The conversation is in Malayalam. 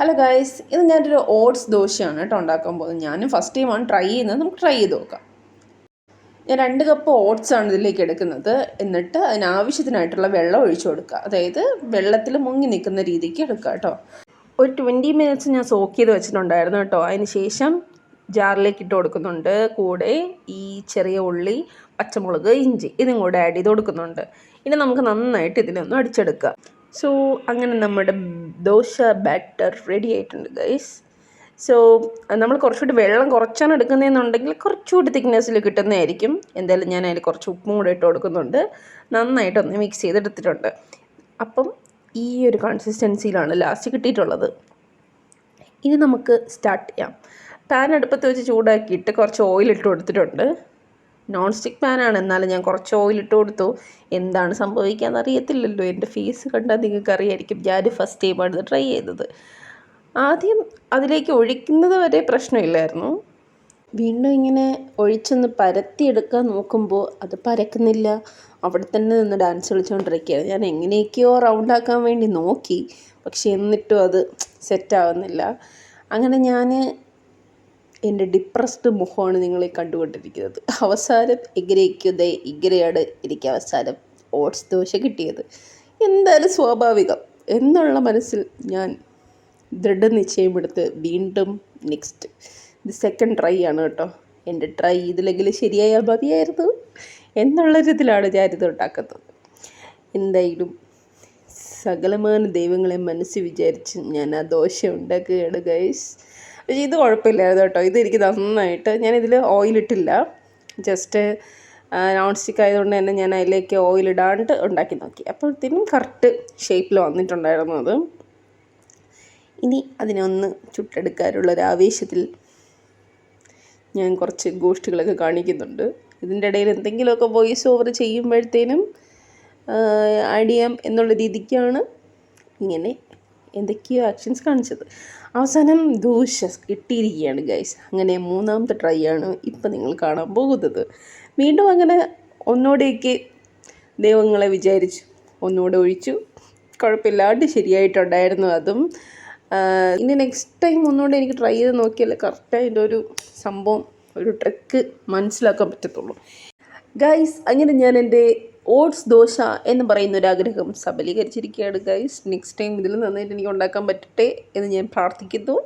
ഹലോ ഗായ്സ് ഇത് ഞാനൊരു ഓട്സ് ദോശയാണ് കേട്ടോ ഉണ്ടാക്കാൻ പോകുന്നത്. ഞാനും ഫസ്റ്റ് ടൈമാണ് ട്രൈ ചെയ്യുന്നത്. നമുക്ക് ട്രൈ ചെയ്ത് നോക്കാം. ഞാൻ രണ്ട് കപ്പ് ഓട്സ് ആണ് ഇതിലേക്ക് എടുക്കുന്നത്. എന്നിട്ട് അതിനാവശ്യത്തിനായിട്ടുള്ള വെള്ളം ഒഴിച്ചു കൊടുക്കുക. അതായത് വെള്ളത്തിൽ മുങ്ങി നിൽക്കുന്ന രീതിക്ക് എടുക്കുക കേട്ടോ. ഒരു ട്വന്റി മിനിറ്റ്സ് ഞാൻ സോക്ക് ചെയ്ത് വെച്ചിട്ടുണ്ടായിരുന്നു കേട്ടോ. അതിന് ശേഷം ജാറിലേക്ക് ഇട്ട് കൊടുക്കുന്നുണ്ട്. കൂടെ ഈ ചെറിയ ഉള്ളി പച്ചമുളക് ഇഞ്ചി ഇതും കൂടെ ആഡ് ചെയ്ത് കൊടുക്കുന്നുണ്ട്. ഇനി നമുക്ക് നന്നായിട്ട് ഇതിനൊന്ന് അടിച്ചെടുക്കുക. സോ അങ്ങനെ നമ്മുടെ ദോശ ബാറ്റർ റെഡി ആയിട്ടുണ്ട് ഗൈസ് സോ നമ്മൾ കുറച്ചുകൂടി വെള്ളം കുറച്ചാണ് എടുക്കുന്നതെന്നുണ്ടെങ്കിൽ കുറച്ചുകൂടി തിക്നെസ്സിൽ കിട്ടുന്നതായിരിക്കും. എന്തായാലും ഞാൻ അതിൽ കുറച്ച് ഉപ്പും കൂടെ ഇട്ട് കൊടുക്കുന്നുണ്ട്. നന്നായിട്ടൊന്ന് മിക്സ് ചെയ്തെടുത്തിട്ടുണ്ട്. അപ്പം ഈ ഒരു കൺസിസ്റ്റൻസിയിലാണ് ലാസ്റ്റ് കിട്ടിയിട്ടുള്ളത്. ഇനി നമുക്ക് സ്റ്റാർട്ട് ചെയ്യാം. പാൻ അടുപ്പത്ത് വെച്ച് ചൂടാക്കിയിട്ട് കുറച്ച് ഓയിൽ ഇട്ട് കൊടുത്തിട്ടുണ്ട്. നോൺ സ്റ്റിക്ക് പാനാണ് എന്നാലും ഞാൻ കുറച്ച് ഓയിൽ ഇട്ട് കൊടുത്തു. എന്താണ് സംഭവിക്കാന്ന് അറിയത്തില്ലല്ലോ. എന്റെ ഫേസ് കണ്ടാൽ നിങ്ങൾക്ക് അറിയായിരിക്കും. ഞാൻ ഫസ്റ്റ് ടൈമാണ് ഇത് ട്രൈ ചെയ്തത്. ആദ്യം അതിലേക്ക് ഒഴിക്കുന്നത് വരെ പ്രശ്നമില്ലായിരുന്നു. വീണ്ടും ഇങ്ങനെ ഒഴിച്ചൊന്ന് പരത്തിയെടുക്കാൻ നോക്കുമ്പോൾ അത് പരക്കുന്നില്ല. അവിടെ തന്നെ നിന്ന് ഡാൻസ് കളിച്ചുകൊണ്ടിരിക്കുകയാണ് ഞാൻ എങ്ങനെയൊക്കെയോ റൗണ്ടാക്കാൻ വേണ്ടി നോക്കി. പക്ഷേ എന്നിട്ടും അത് സെറ്റാവുന്നില്ല അങ്ങനെ ഞാൻ എന്റെ ഡിപ്രസ്ഡ് മുഖമാണ് നിങ്ങളെ കണ്ടുകൊണ്ടിരിക്കുന്നത്. അവസാനം എങ്ങനെയൊക്കെ ഇങ്ങനെയാണ് എനിക്ക് അവസാനം ഓട്സ് ദോശ കിട്ടിയത്. എന്തായാലും സ്വാഭാവികം. എന്നുള്ള മനസ്സിൽ ഞാൻ ദൃഢനിശ്ചയമെടുത്ത് വീണ്ടും നെക്സ്റ്റ് ഇത് സെക്കൻഡ് ട്രൈ ആണ് കേട്ടോ. എന്റെ ട്രൈ ഇതിലെങ്കിലും ശരിയായാൽ മതിയായിരുന്നു എന്നുള്ളൊരിതിലാണ് ഞാനിത് ഉണ്ടാക്കുന്നത്. എന്തായാലും സകലമാന ദൈവങ്ങളെ മനസ്സ് വിചാരിച്ച് ഞാൻ ആ ദോശ ഉണ്ടാക്കുകയാണ് ഗൈസ് പക്ഷേ ഇത് കുഴപ്പമില്ലായിരുന്നു കേട്ടോ. ഇത് എനിക്ക് നന്നായിട്ട് ഞാനിതിൽ ഓയിലിട്ടില്ല ജസ്റ്റ് നോൺ സ്റ്റിക്ക് ആയതുകൊണ്ട് തന്നെ ഞാൻ അതിലേക്ക് ഓയിൽ ഇടാണ്ട് ഉണ്ടാക്കി നോക്കി. അപ്പോഴത്തേനും കറക്റ്റ് ഷേപ്പിൽ വന്നിട്ടുണ്ടായിരുന്നു അത്. ഇനി അതിനൊന്ന് ചുട്ടെടുക്കാനുള്ള ഒരു ആവേശത്തിൽ ഞാൻ കുറച്ച് ഗോഷ്ഠികളൊക്കെ കാണിക്കുന്നുണ്ട്. ഇതിന്റെ ഇടയിൽ എന്തെങ്കിലുമൊക്കെ വോയിസ് ഓവർ ചെയ്യുമ്പോഴത്തേനും ആഡ് ചെയ്യാം എന്നുള്ള രീതിക്കാണ് ഇങ്ങനെ എന്തൊക്കെയോ ആക്ഷൻസ് കാണിച്ചത്. അവസാനം ദൂഷ കിട്ടിയിരിക്കുകയാണ് ഗൈസ് അങ്ങനെ മൂന്നാമത്തെ ട്രൈ ആണ് ഇപ്പം നിങ്ങൾ കാണാൻ പോകുന്നത്. വീണ്ടും അങ്ങനെ ഒന്നുകൂടെയൊക്കെ ദൈവങ്ങളെ വിചാരിച്ചു ഒന്നുകൂടെ ഒഴിച്ചു. കുഴപ്പമില്ലാണ്ട് ശരിയായിട്ടുണ്ടായിരുന്നു അതും. ഇനി നെക്സ്റ്റ് ടൈം ഒന്നുകൂടെ എനിക്ക് ട്രൈ ചെയ്ത് നോക്കിയാൽ കറക്റ്റ് അതിന്റെ ഒരു സംഭവം ഒരു ട്രിക്ക് മനസ്സിലാക്കാൻ പറ്റത്തുള്ളൂ. ഗൈസ് അങ്ങനെ ഞാൻ എന്റെ ഓട്സ് ദോശ എന്ന് പറയുന്ന ഒരു ആഗ്രഹം സബലീകരിച്ചിരിക്കുകയാണ് ഗൈസ് നെക്സ്റ്റ് ടൈം ഇതിൽ നന്നായിട്ട് എനിക്ക് ഉണ്ടാക്കാൻ പറ്റട്ടെ എന്ന് ഞാൻ പ്രാർത്ഥിക്കുന്നു.